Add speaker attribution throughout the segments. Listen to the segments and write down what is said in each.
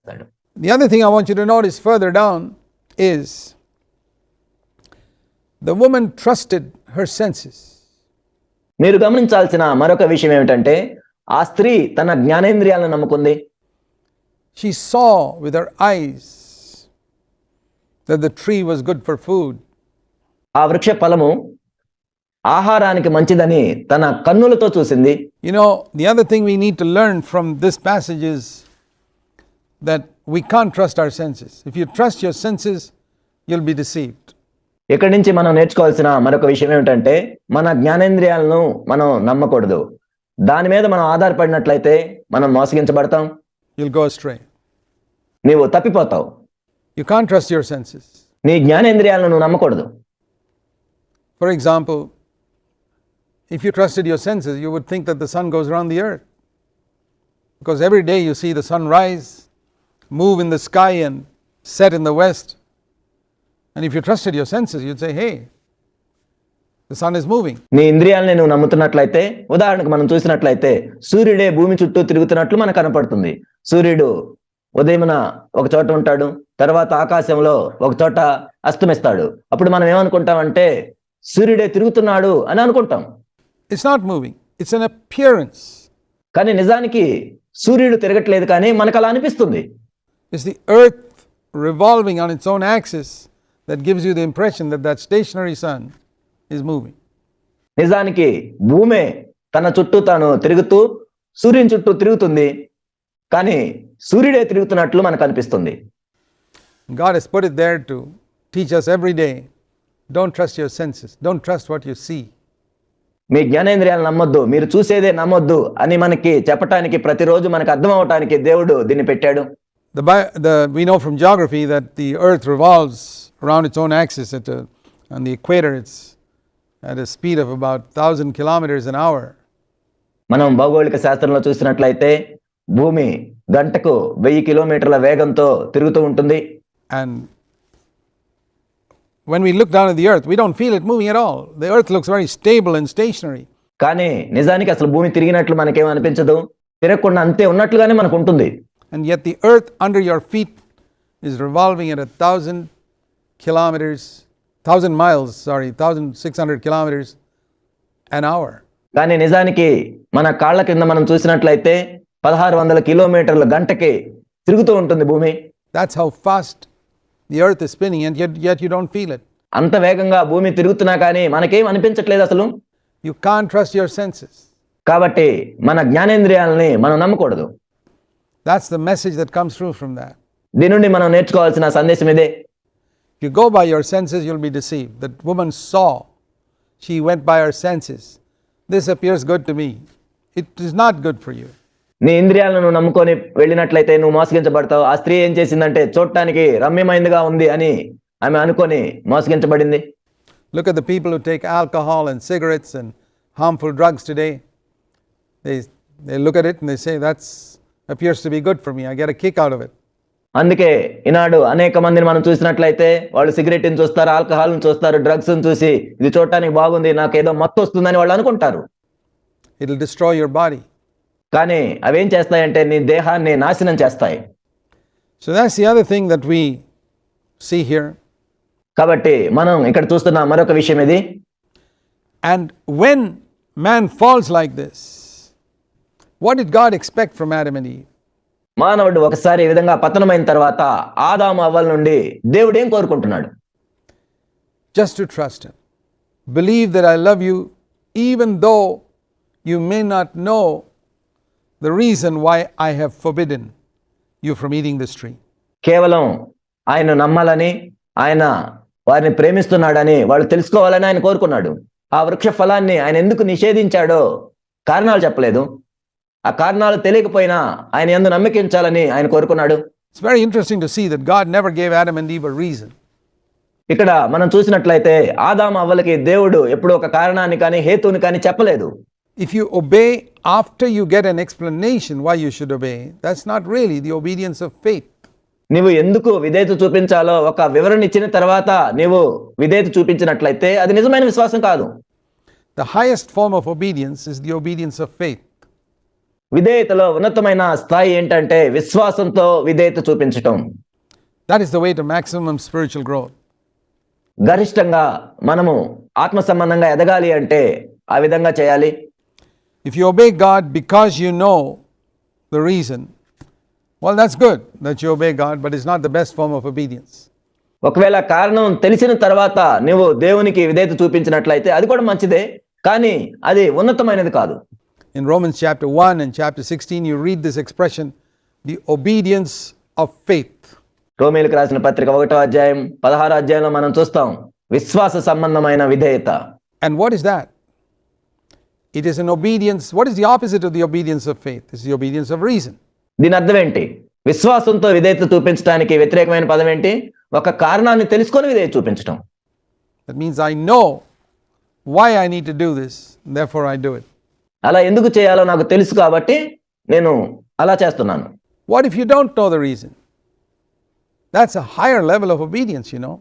Speaker 1: చేస్తాడు
Speaker 2: The other thing I want you to notice further down is the woman trusted her senses.
Speaker 1: మీరు గమనించాల్సిన మరొక విషయం ఏమిటంటే ఆ స్త్రీ తన జ్ఞానేంద్రియాలను నమ్ముకుంది
Speaker 2: She saw with her eyes that the tree was good for food.
Speaker 1: ఆ వృక్ష ఫలము ఆహారానికి మంచిదని తన కన్నులతో చూసింది
Speaker 2: You know, the other thing we need to learn from this passage is that we can't trust our senses. If you trust your senses, you'll be deceived.
Speaker 1: ఇక్కడి నుంచి మనం నేర్చుకోవాల్సిన మరొక విషయం ఏమిటంటే మన జ్ఞానేంద్రియాలను మనం నమ్మకూడదు దాని మీద మనం ఆధారపడినట్లయితే మనం మోసగించబడతాం
Speaker 2: You'll go astray.
Speaker 1: నీవు తప్పిపోతావు
Speaker 2: You can't trust your senses.
Speaker 1: నీ జ్ఞానేంద్రియాలను నువ్వు నమ్మకూడదు
Speaker 2: For example, if you trusted your senses, you would think that the sun goes around the earth. Because every day you see the sun rise, move in the sky, and set in the west. And if you trusted your senses, you'd say, hey, the sun is moving.
Speaker 1: నీ ఇంద్రియాలని నువ్వు నమ్ముతున్నట్లయితే ఉదాహరణకు మనం చూసినట్లయితే సూర్యుడే భూమి చుట్టూ తిరుగుతున్నట్లు మనకు కనపడుతుంది సూర్యుడు ఉదయమున ఒక చోట ఉంటాడు తర్వాత ఆకాశంలో ఒక చోట అస్తమిస్తాడు అప్పుడు మనం ఏమనుకుంటామంటే సూర్యుడే తిరుగుతున్నాడు అని అనుకుంటాం
Speaker 2: It's not moving, it's an appearance.
Speaker 1: కానీ నిజానికి సూర్యుడు తిరగట్లేదు కానీ మనకు అలా అనిపిస్తుంది
Speaker 2: It's the earth revolving on its own axis that gives you the impression that that stationary sun is moving.
Speaker 1: నిజానికి భూమే తన చుట్టూ తాను తిరుగుతూ సూర్యుని చుట్టూ తిరుగుతుంది కానీ సూర్యుడే తిరుగుతున్నట్లు మనకు అనిపిస్తుంది
Speaker 2: God has put it there to teach us every day don't trust your senses, don't trust what you see.
Speaker 1: మీ జ్ఞానేంద్రియాలు నమ్మొద్దు మీరు చూసేదే నమ్మొద్దు అని మనకి చెప్పటానికి ప్రతిరోజు మనకు అర్థం అవటానికి దేవుడు దీన్ని పెట్టాడు
Speaker 2: The, Bi- the, we know from geography that the earth revolves around its own axis at a, on the equator, it's at a speed of about 1000 kilometers an hour.
Speaker 1: మనం భౌగోళిక శాస్త్రంలో చూసినట్లయితే భూమి గంటకు వెయ్యి కిలోమీటర్ల వేగంతో తిరుగుతూ ఉంటుంది
Speaker 2: And when we look down at the earth, we don't feel it moving at all. The earth looks very stable and stationary.
Speaker 1: కానీ నిజానికి అసలు భూమి తిరిగినట్లు మనకేం అనిపించదు తిరగకుండా అంతే ఉన్నట్లుగానే మనకు ఉంటుంది
Speaker 2: And yet the earth under your feet is revolving at a thousand kilometers, thousand miles, sorry, 1600 kilometers an hour.
Speaker 1: కానీ నిజానికి మన కాళ్ళ కింద మనం చూసినట్లయితే పదహారు వందల కిలోమీటర్ల గంటకి తిరుగుతూ ఉంటుంది భూమి
Speaker 2: That's how fast the earth is spinning, and yet, yet you don't feel it.
Speaker 1: అంత వేగంగా భూమి తిరుగుతున్నా కానీ మనకేం అనిపించట్లేదు అసలు
Speaker 2: You can't trust your senses.
Speaker 1: కాబట్టి మన జ్ఞానేంద్రియాలని మనం నమ్మకూడదు
Speaker 2: That's the message that comes through from that.
Speaker 1: దీని నుండి మనం నేర్చుకోవాల్సిన సందేశం ఇదే
Speaker 2: If you go by your senses, you'll be deceived. That woman saw, she went by her senses. This appears good to me. It is not good for you.
Speaker 1: నీ ఇంద్రియాలను నువ్వు నమ్ముకొని వెళ్ళినట్లయితే నువ్వు మోసగించబడతావు ఆ స్త్రీ ఏం చేసిందంటే చూడటానికి రమ్యమైందిగా ఉంది అని ఆమె అనుకొని మోసగించబడింది
Speaker 2: Look at the people who take alcohol and cigarettes and harmful drugs today. They, they look at it and they say, that appears to be good for me. I get a kick out of it.
Speaker 1: అందుకే ఈనాడు అనేక మందిని మనం చూసినట్లయితే వాళ్ళు సిగరెట్ని చూస్తారు ఆల్కహాల్ని చూస్తారు drugs చూసి ఇది చూడటానికి బాగుంది నాకు ఏదో మత్తు వస్తుందని వాళ్ళు అనుకుంటారు
Speaker 2: It'll destroy your body.
Speaker 1: కానీ అవేం చేస్తాయంటే నీ దేహాన్ని నాశనం చేస్తాయి
Speaker 2: So that's the other thing that we see here.
Speaker 1: కాబట్టి మనం ఇక్కడ చూస్తున్న మరొక విషయం ఇది
Speaker 2: And when man falls like this, what did God expect from Adam and
Speaker 1: మానవుడు ఒకసారి విధంగా పతనమైన తర్వాత ఆదాం అవ్వల నుండి దేవుడు ఏం కోరుకుంటున్నాడు?
Speaker 2: Just to trust believe that I love you even though you may not know the reason why I have forbidden you from eating the tree
Speaker 1: కేవలం ఆయన నమ్మాలని ఆయన వారిని ప్రేమిస్తున్నాడని వాళ్ళు తెలుసుకోవాలని ఆయన కోరుకున్నాడు. ఆ వృక్ష ఫలాన్ని ఆయన ఎందుకు నిషేధించాడో కారణాలు చెప్పలేదు. ఆ కారణాలు తెలియకపోయినా ఆయన ఎందు నమ్మకించాలని ఆయన కోరుకున్నాడు.
Speaker 2: Very interesting to see that God never gave Adam and Eve reason
Speaker 1: ఇక్కడ మనం చూసినట్లయితే ఆదాము అవ్వలకి దేవుడు ఎప్పుడు ఒక కారణాన్ని కానీ హేతువుని కానీ చెప్పలేదు.
Speaker 2: If you obey after you get an explanation why you should obey that's not really the obedience of faith
Speaker 1: నీవు ఎందుకు విధేయత చూపించాలో ఒక వివరణ ఇచ్చిన తర్వాత నీవు విధేయత చూపించినట్లయితే అది నిజమైన విశ్వాసం కాదు.
Speaker 2: The highest form of obedience is the obedience of faith
Speaker 1: విధేయతలో ఉన్నతమైన స్థాయి ఏంటంటే విశ్వాసంతో విధేయత చూపించటం.
Speaker 2: That is the way to maximum spiritual growth
Speaker 1: గరిష్టంగా మనము ఆత్మ సంబంధంగా ఎదగాలి అంటే ఆ విధంగా చేయాలి.
Speaker 2: If you obey God because you know the reason well that's good that you obey God but is not the best form of obedience
Speaker 1: ఒకవేళ కారణం తెలిసిన తర్వాత నువ్వు దేవునికి విధేయత చూపించినట్లయితే అది కూడా మంచిదే కానీ అది ఉన్నతమైనది కాదు.
Speaker 2: In Romans chapter 1 and chapter 16, you read this expression, the obedience of faith.
Speaker 1: రోమేలకు రాసిన పత్రిక ఒకటో అధ్యాయం పదహారో అధ్యాయంలో మనం చూస్తాం విశ్వాస సంబంధమైన విధేయత
Speaker 2: And what is that? It is an obedience. What is the opposite of the obedience of faith? It's the obedience of reason.
Speaker 1: దీని అర్థం ఏంటి విశ్వాసంతో విధేయత చూపించడానికి వ్యతిరేకమైన పదం ఏంటి ఒక కారణాన్ని తెలుసుకొని విధేయత చూపించటం
Speaker 2: That means I know why I need to do this, therefore I do it.
Speaker 1: అలా ఎందుకు చేయాలో నాకు తెలుసు కాబట్టి నేను అలా చేస్తున్నాను.
Speaker 2: What if you don't know the reason that's a higher level of obedience you know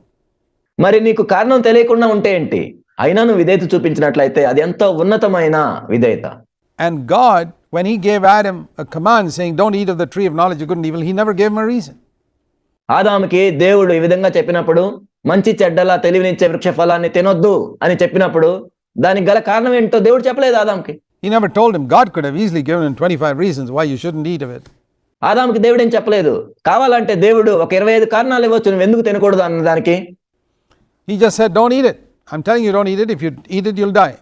Speaker 1: మరి నీకు కారణం తెలియకుండా ఉంటే ఏంటి? అయినా నువ్వు విధేయత చూపించినట్లయితే అది ఎంతో ఉన్నతమైన విధేయత.
Speaker 2: And God when he gave Adam a command saying don't eat of the tree of knowledge good and evil he never gave him reason
Speaker 1: ఆదాముకి దేవుడు ఈ విధంగా చెప్పినప్పుడు మంచి చెడ్డల తెలివినిచ్చే వృక్ష ఫలాన్ని తినొద్దు అని చెప్పినప్పుడు దానికి గల కారణం ఏంటో దేవుడు చెప్పలేదు ఆదాంకి
Speaker 2: He never told him. God could have easily given him 25 reasons why you shouldn't eat of it.
Speaker 1: ఆదాముకి దేవుడు ఏం చెప్పలేదు కావాలంటే దేవుడు ఒక ఇరవై ఐదు కారణాలు ఇవ్వచ్చు నువ్వు ఎందుకు తినకూడదు అన్న దానికి
Speaker 2: He just said, Don't eat it. I'm telling you, don't eat it. If you eat it, you'll die.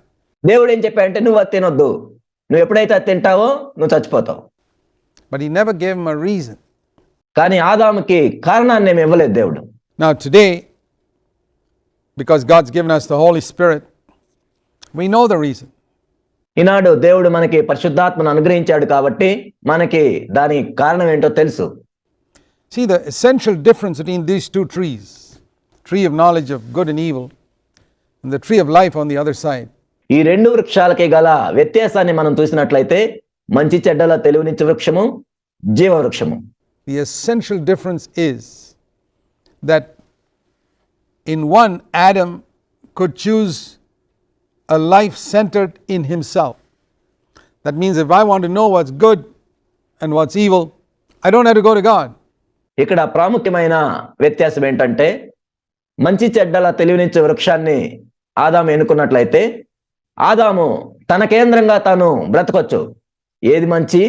Speaker 1: దేవుడు ఏం చెప్పాడంటే నువ్వు అది తినొద్దు నువ్వు ఎప్పుడైతే అది తింటావో నువ్వు చచ్చిపోతావు
Speaker 2: But He never gave him a reason.
Speaker 1: కానీ ఆదాముకి కారణాన్ని ఏమి ఇవ్వలేదు దేవుడు
Speaker 2: Now, today, because God's given us the Holy Spirit, we know the reason.
Speaker 1: ఈనాడు దేవుడు మనకి పరిశుద్ధాత్మను అనుగ్రహించాడు కాబట్టి మనకి దాని కారణం ఏంటో తెలుసు.
Speaker 2: See the essential difference between these two trees tree of knowledge of good and evil, and the tree of life on the other side.
Speaker 1: ఈ రెండు వృక్షాలకి గల వ్యత్యాసాన్ని మనం చూసినట్లయితే మంచి చెడ్డల తెలివినిచ్చే వృక్షము జీవ వృక్షము
Speaker 2: the essential difference is that in one Adam could choose a life centered in himself. That means if I want to know what's good and what's evil, I don't have to go to God.
Speaker 1: ఇక్కడ ప్రాముఖ్యమైన వ్యత్యాసం ఏంటంటే మంచి చెడ్డల తెలివినిచ్చే వృక్షాన్ని ఆదాము ఎన్నుకున్నట్లయితే ఆదాము తన కేంద్రంగా తాను బ్రతకొచ్చు ఏది మంచి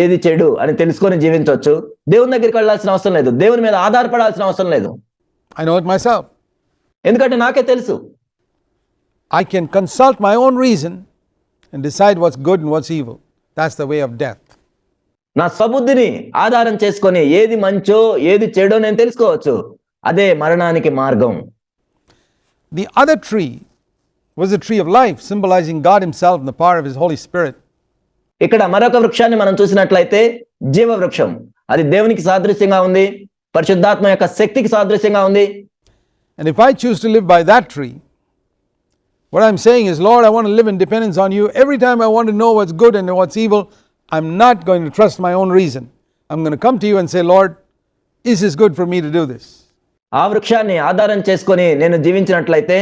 Speaker 1: ఏది చెడు అని తెలుసుకొని జీవించవచ్చు దేవుని దగ్గరికి వెళ్ళాల్సిన అవసరం లేదు దేవుని మీద ఆధారపడాల్సిన అవసరం లేదు
Speaker 2: I know it myself.
Speaker 1: ఎందుకంటే నాకే తెలుసు
Speaker 2: I can consult my own reason and decide what's good and what's evil. That's the way of death.
Speaker 1: నా స్వబుద్ధిని ఆధారం చేసుకొని ఏది మంచో ఏది చెడో నేను తెలుసుకోవచ్చు అదే మరణానికి మార్గం
Speaker 2: The other tree was the tree of life, symbolizing God Himself and the power of His Holy Spirit.
Speaker 1: ఇక్కడ మరొక వృక్షాన్ని మనం చూసినట్లయితే జీవ వృక్షం అది దేవునికి సాదృశ్యంగా ఉంది పరిశుద్ధాత్మ యొక్క శక్తికి సాదృశ్యంగా ఉంది
Speaker 2: And if I choose to live by that tree, what I'm saying is, Lord, I want to live in dependence on you. Every time I want to know what's good and what's evil, I'm not going to trust my own reason. I'm going to come to you and say, Lord, is this good for me to do this?
Speaker 1: ఆ వృక్షాన్ని ఆధారం చేసుకొని నేను జీవించినట్లయితే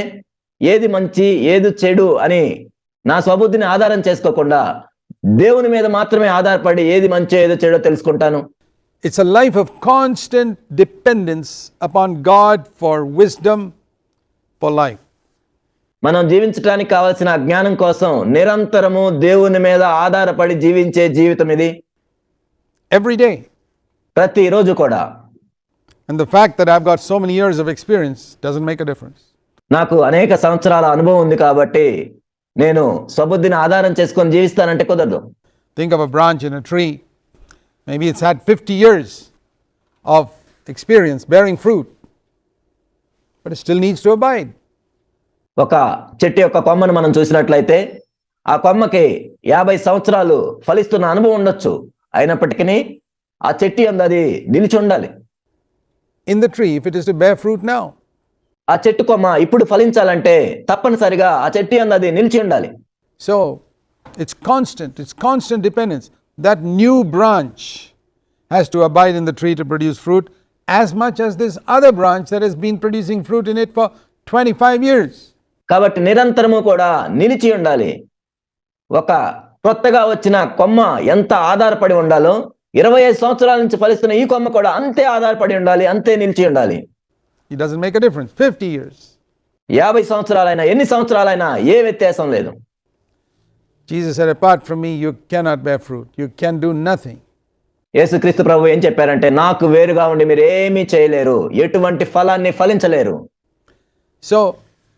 Speaker 1: ఏది మంచి ఏది చెడు అని నా స్వబుద్ధిని ఆధారం చేసుకోకుండా దేవుని మీద మాత్రమే ఆధారపడి ఏది మంచో ఏదో చెడో తెలుసుకుంటాను
Speaker 2: It's a life of constant dependence upon God for wisdom, for life.
Speaker 1: మనం జీవించడానికి కావలసిన జ్ఞానం కోసం నిరంతరము దేవుని మీద ఆధారపడి జీవించే జీవితం ఇది
Speaker 2: Every day.
Speaker 1: ప్రతిరోజు కూడా
Speaker 2: And the fact that I've got so many years of experience doesn't make a difference.
Speaker 1: నాకు అనేక సంవత్సరాల అనుభవం ఉంది కాబట్టి నేను స్వబుద్ధిని ఆధారం చేసుకొని జీవిస్తానంటే కుదరదు
Speaker 2: Think of a branch in a tree. Maybe it's had 50 years of experience bearing fruit, but it still needs to abide.
Speaker 1: ఒక చెట్టు యొక్క కొమ్మను మనం చూసినట్లయితే ఆ కొమ్మకి యాభై సంవత్సరాలు ఫలిస్తున్న అనుభవం ఉండొచ్చు. అయినప్పటికీ ఆ చెట్టు అందు అది నిలిచి ఉండాలి.
Speaker 2: In the tree if it is to bear fruit నా
Speaker 1: ఆ చెట్టు కొమ్మ ఇప్పుడు ఫలించాలంటే తప్పనిసరిగా ఆ చెట్టు అందు అది నిలిచి ఉండాలి.
Speaker 2: So it's constant it's constant dependence that new branch has to abide in the tree to produce fruit as much as this other branch that has been producing fruit in it for twenty five years
Speaker 1: కాబట్టి నిరంతరము కూడా నిలిచి ఉండాలి ఒక కొత్తగా వచ్చిన కొమ్మ ఎంత ఆధారపడి ఉండాలో ఇరవై ఐదు సంవత్సరాల నుంచి ఫలిస్తున్న ఈ కొమ్మ కూడా అంతే ఆధారపడి ఉండాలి అంతే నిలిచి ఉండాలి
Speaker 2: It doesn't make a difference. 50 years.
Speaker 1: యాభై సంవత్సరాలైనా ఎన్ని సంవత్సరాలైనా ఏ వ్యత్యాసం లేదు
Speaker 2: Jesus said, Apart from me, you cannot bear fruit. You can do nothing.
Speaker 1: యేసుక్రీస్తు ప్రభు ఏం చెప్పారంటే నాకు వేరుగా ఉండి మీరు ఏమీ చేయలేరు ఎటువంటి ఫలాన్ని ఫలించలేరు
Speaker 2: So,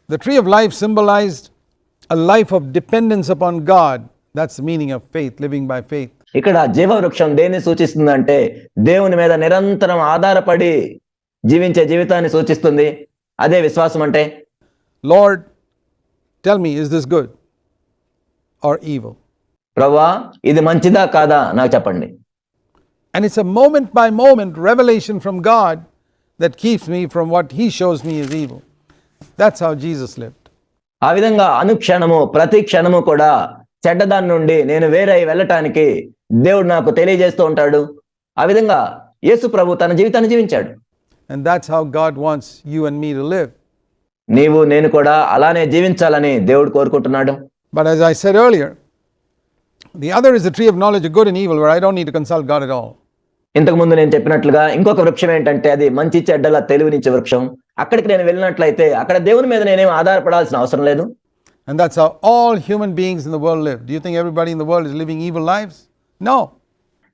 Speaker 2: the tree of life symbolized a life of dependence upon God. That's the meaning of faith, living by faith.
Speaker 1: ఇక్కడ జీవవృక్షం దేన్ని సూచిస్తుందంటే దేవుని మీద నిరంతరం ఆధారపడి జీవించే జీవితాన్ని సూచిస్తుంది అదే విశ్వాసం అంటే
Speaker 2: Lord, tell me, is this good or evil?
Speaker 1: ప్రభా ఇది మంచిదా కాదా నాకు చెప్పండి
Speaker 2: And it's a moment by moment revelation from God that keeps me from what He shows me is evil. That's how Jesus lived.
Speaker 1: ఆ విధంగా అనుక్షణము ప్రతి క్షణము కూడా చెడ్డదాని నుండి నేను వేరే వెళ్ళటానికి దేవుడు నాకు తెలియజేస్తూ ఉంటాడు ఆ విధంగా యేసు ప్రభు తన జీవితాన్ని జీవించాడు
Speaker 2: And that's how God wants you and me to live.
Speaker 1: నీవు నేను కూడా అలానే జీవించాలని దేవుడు కోరుకుంటున్నాడు
Speaker 2: But as I said earlier, the other is the tree of knowledge of good and evil, where I don't need to consult God at all.
Speaker 1: ఇంతకు ముందు నేను చెప్పినట్లుగా ఇంకొక వృక్షం ఏంటంటే అది మంచి చెడ్డల తెలివినిచ్చే వృక్షం అక్కడికి నేను వెళ్ళినట్లయితే అక్కడ దేవుని మీద నేనేం ఆధారపడాల్సిన అవసరం లేదు
Speaker 2: And that's how all human beings in the world live. Do you think everybody in the world is living evil lives? No.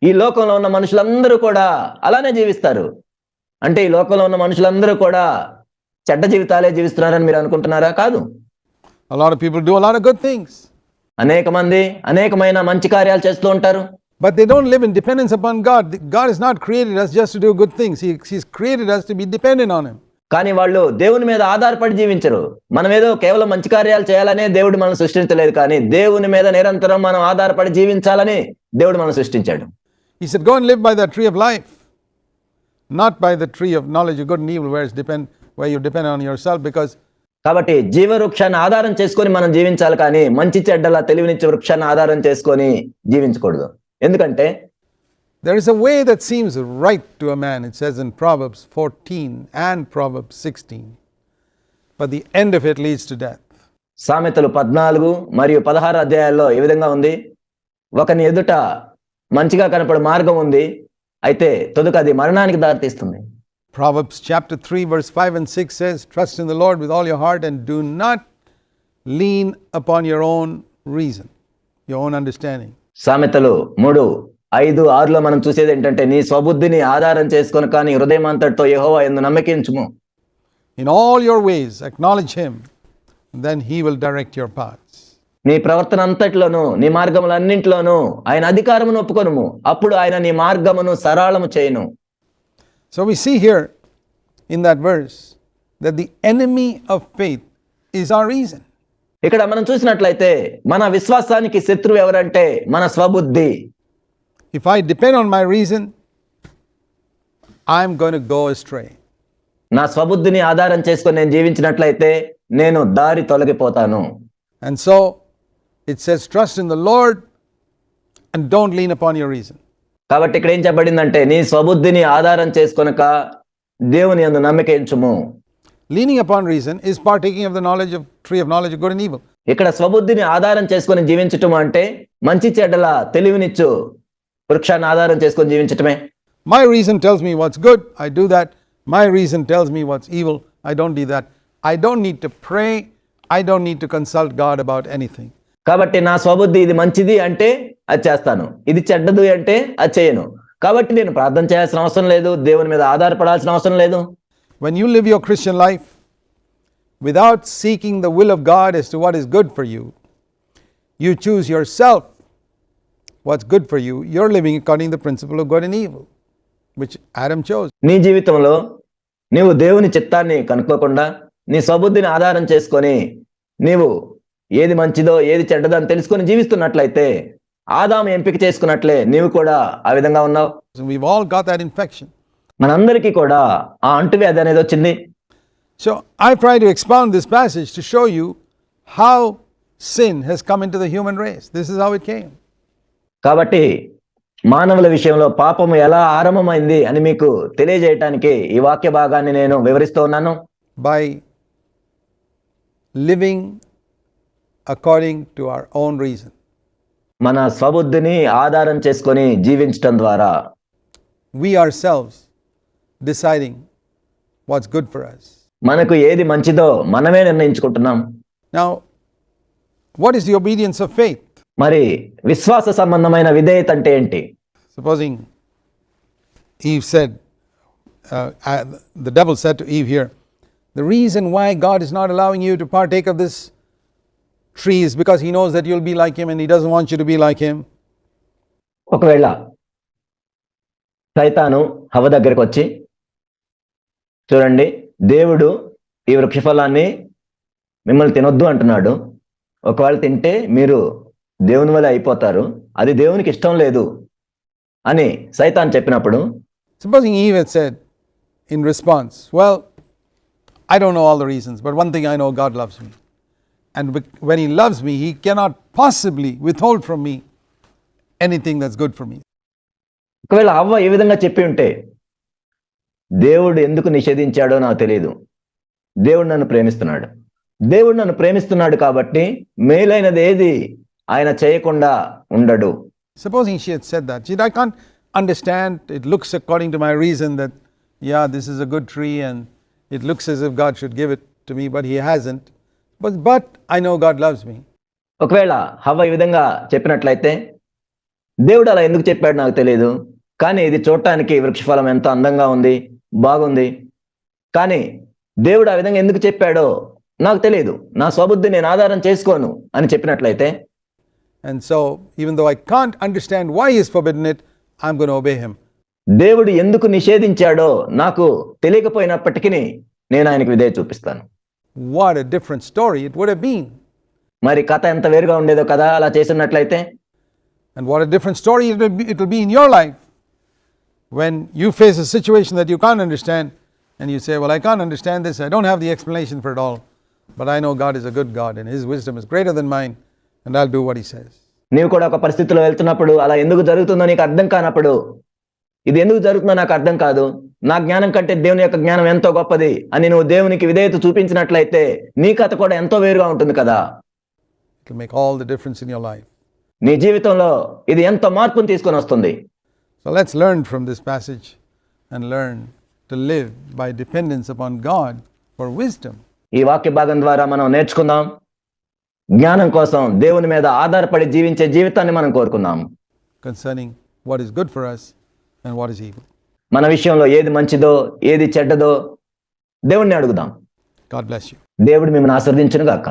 Speaker 1: ఈ లోకంలో ఉన్న మనుషులందరూ కూడా అలానే జీవిస్తారు అంటే ఈ లోకంలో ఉన్న మనుషులందరూ కూడా చెడ్డ జీవితాలే జీవిస్తున్నారని మీరు అనుకుంటున్నారా కాదు
Speaker 2: A lot of people do a lot of good things,
Speaker 1: అనేక మంది అనేకమైన మంచి కార్యాలు చేస్తూ ఉంటారు
Speaker 2: but they don't live in dependence upon God. God has not created us just to do good things, he, He's created us to be dependent on Him.
Speaker 1: కానీ వాళ్ళు దేవుని మీద ఆధారపడి జీవించరు. మనం ఏదో కేవలం మంచి కార్యాలు చేయాలనే దేవుడు మనం సృష్టించలేదు కానీ దేవుని మీద నిరంతరం మనం ఆధారపడి జీవించాలని దేవుడు మనం సృష్టించాడు.
Speaker 2: And live by the tree of life, not by the tree of knowledge. Of good and evil, where, it's depend, where you depend on yourself, because
Speaker 1: కాబట్టి జీవ వృక్షాన్ని ఆధారం చేసుకొని మనం జీవించాలి కానీ మంచి చెడ్డల తెలివినిచ్చే వృక్షాన్ని ఆధారం చేసుకొని జీవించకూడదు. ఎందుకంటే
Speaker 2: there is a way that seems right to a man, it says in Proverbs 14 and Proverbs 16, but the end of it leads to death.
Speaker 1: సామెతలు పద్నాలుగు మరియు పదహారు అధ్యాయాల్లో ఈ విధంగా ఉంది ఒకని ఎదుట మంచిగా కనపడే మార్గం ఉంది అయితే తొదుక అది మరణానికి దారితీస్తుంది
Speaker 2: Proverbs chapter 3, verse 5 and 6 says, Trust in the Lord with all your heart and do not lean upon your own reason, your own understanding.
Speaker 1: సామెతలు మూడు ఐదు ఆరులో మనం చూసేది ఏంటంటే నీ స్వబుద్ధిని ఆధారం చేసుకొని కానీ హృదయం అంతటితో యెహోవా ఎందు నమ్మకించుము
Speaker 2: In all your ways, acknowledge Him, then He will direct your paths.
Speaker 1: నీ ప్రవర్తన అంతటిలోను నీ మార్గములన్నింటిలోనూ ఆయన అధికారమును ఒప్పుకొనుము అప్పుడు ఆయన నీ మార్గమును సరళము చేయును
Speaker 2: So we see here in that verse that the enemy of faith is our reason.
Speaker 1: ఇక్కడ మనం చూసినట్లయితే మన విశ్వాసానికి శత్రువు ఎవరంటే మన స్వబుద్ధి
Speaker 2: If I depend on my reason, I'm going to go astray.
Speaker 1: నా స్వబుద్ధిని ఆధారం చేసుకొని నేను జీవించినట్లయితే నేను దారి తొలగిపోతాను
Speaker 2: And so it says, Trust in the Lord and don't lean upon your reason.
Speaker 1: కాబట్టి ఇక్కడ ఏం చెప్పబడిందంటే నీ స్వబుద్ధిని ఆధారం చేసుకొనక దేవుని యందు నమ్మిక ఎంచుము
Speaker 2: Leaning upon reason is partaking of the knowledge of tree of knowledge of good and evil.
Speaker 1: ఇక్కడ స్వబుద్ధిని ఆధారం చేసుకొని జీవించటం అంటే మంచి చెడ్డల తెలివినిచ్చు వృక్షాన్ని ఆధారం చేసుకొని జీవించటమే
Speaker 2: My reason tells me what's good, I do that. My reason tells me what's evil, I don't do that. I don't need to pray, I don't need to consult God about anything.
Speaker 1: కాబట్టి నా స్వబుద్ధి ఇది మంచిది అంటే అది చేస్తాను ఇది చెడ్డది అంటే అది చేయను కాబట్టి నేను ప్రార్థన చేయాల్సిన అవసరం లేదు దేవుని మీద ఆధారపడాల్సిన అవసరం లేదు
Speaker 2: When you live your Christian life without seeking the will of God as to what is good for you, you choose yourself what's good for you. You're living according to the principle of good and evil, which Adam chose.
Speaker 1: నీ జీవితంలో నీవు దేవుని చిత్తాన్ని కనుక్కోకుండా నీ స్వబుద్ధిని ఆధారం చేసుకొని నీవు ఏది మంచిదో ఏది చెడ్డదో అని తెలుసుకొని జీవిస్తున్నట్లయితే ఆదాము ఎంపిక చేసుకున్నట్లే నీవు కూడా ఆ విధంగా ఉన్నావు
Speaker 2: And we've all got that infection.
Speaker 1: మనందరికీ కూడా ఆ అంటువ్యాధి అనేది వచ్చింది
Speaker 2: So I try to expound this passage to show you how sin has come into the human race. This is how it came.
Speaker 1: కాబట్టి మానవుల విషయంలో పాపము ఎలా ఆరంభమైంది అని మీకు తెలియజేయటానికి ఈ వాక్య భాగాన్ని నేను వివరిస్తూ ఉన్నాను
Speaker 2: by living according to our own reason.
Speaker 1: మన స్వబుద్ధిని ఆధారం చేసుకొని జీవించటం ద్వారా
Speaker 2: we ourselves deciding what's good for us.
Speaker 1: మనకు ఏది మంచిదో మనమే నిర్ణయించుకుంటున్నాం
Speaker 2: Now, what is the obedience of faith?
Speaker 1: మరి విశ్వాస సంబంధమైన విధేయత అంటే ఏంటి?
Speaker 2: Supposing Eve said the devil said Eve here the reason why God is not allowing you to partake of this trees because he knows that you'll be like him and he doesn't want you to be like him
Speaker 1: ఒకవేళ సైతాను హవ దగ్గరికి వచ్చి చూడండి దేవుడు ఈ వృక్షఫలాన్ని మిమ్మల్ని తినొద్దు అంటున్నాడు. ఒకవేళ తింటే మీరు దేవుని వల్ల అయిపోతారు. అది దేవునికి ఇష్టం లేదు అని సైతాన్ చెప్పినప్పుడు
Speaker 2: supposing even said in response well I don't know all the reasons but one thing I know God loves me and when loves me he cannot possibly without from me anything that's good from me
Speaker 1: ఒకవేళ అవ్వ ఏ విధంగా చెప్పి ఉంటే దేవుడు ఎందుకు నిషేధించాడో నాకు తెలియదు దేవుడు నన్ను ప్రేమిస్తున్నాడు. దేవుడు నన్ను ప్రేమిస్తున్నాడు కాబట్టి మేలైనది ఏది ఆయన చేయకుండా ఉండడు.
Speaker 2: Supposing she said that I can't understand it looks according to my reason that yeah this is a good tree and it looks as if god should give it to me but he hasn't. But but i know god loves
Speaker 1: ఒకవేళ హవ్వ ఈ విధంగా చెప్పినట్లయితే దేవుడు అలా ఎందుకు చెప్పాడు నాకు తెలియదు కానీ ఇది చూడటానికి వృక్షఫలం ఎంత అందంగా ఉంది బాగుంది. కానీ దేవుడు ఆ విధంగా ఎందుకు చెప్పాడో నాకు తెలియదు నా స్వబుద్ధి నేను ఆధారం చేసుకోను అని చెప్పినట్లయితే
Speaker 2: And so, even though I can't understand why He has forbidden it, I'm going to obey Him.
Speaker 1: దేవుడు ఎందుకు నిషేధించాడో నాకు తెలియకపోయినప్పటికీ నేను ఆయనకు విధేయ చూపిస్తాను
Speaker 2: What a different story it would have been.
Speaker 1: మరి కథ ఎంత వేరుగా ఉండేదో కదా అలా చేసినట్లయితే
Speaker 2: And what a different story it will be, it will be in your life when you face a situation that you can't understand and you say, Well, I can't understand this, I don't have the explanation for it all, but I know God is a good God and His wisdom is what He says.
Speaker 1: నీవు కూడా ఒక పరిస్థితిలో వెళ్తున్నప్పుడు అలా ఎందుకు జరుగుతుందో నీకు అర్థం కానప్పుడు ఇది ఎందుకు జరుగుతుందో నాకు అర్థం కాదు నా జ్ఞానం కంటే దేవుని యొక్క జ్ఞానం ఎంతో గొప్పది అని నువ్వు దేవునికి విధేయత చూపించినట్లయితే నీ కథ కూడా ఎంతో వేరుగా ఉంటుంది కదా
Speaker 2: make all the difference in your life.
Speaker 1: నీ జీవితంలో ఇది ఎంతో మార్పును తీసుకొని వస్తుంది
Speaker 2: So let's learn from this passage and learn to live by dependence upon God for wisdom.
Speaker 1: ఈ వాక్య భాగం ద్వారా మనం నేర్చుకుందాం జ్ఞానం కోసం దేవుని మీద ఆధారపడి జీవించే జీవితాన్ని మనం కోరుకుందాం
Speaker 2: concerning what is good for us and what is evil.
Speaker 1: మన విషయంలో ఏది మంచిదో ఏది చెడ్డదో దేవుణ్ణి అడుగుదాం
Speaker 2: God bless you.
Speaker 1: దేవుడు మిమ్మల్ని ఆశ్రదించును గాక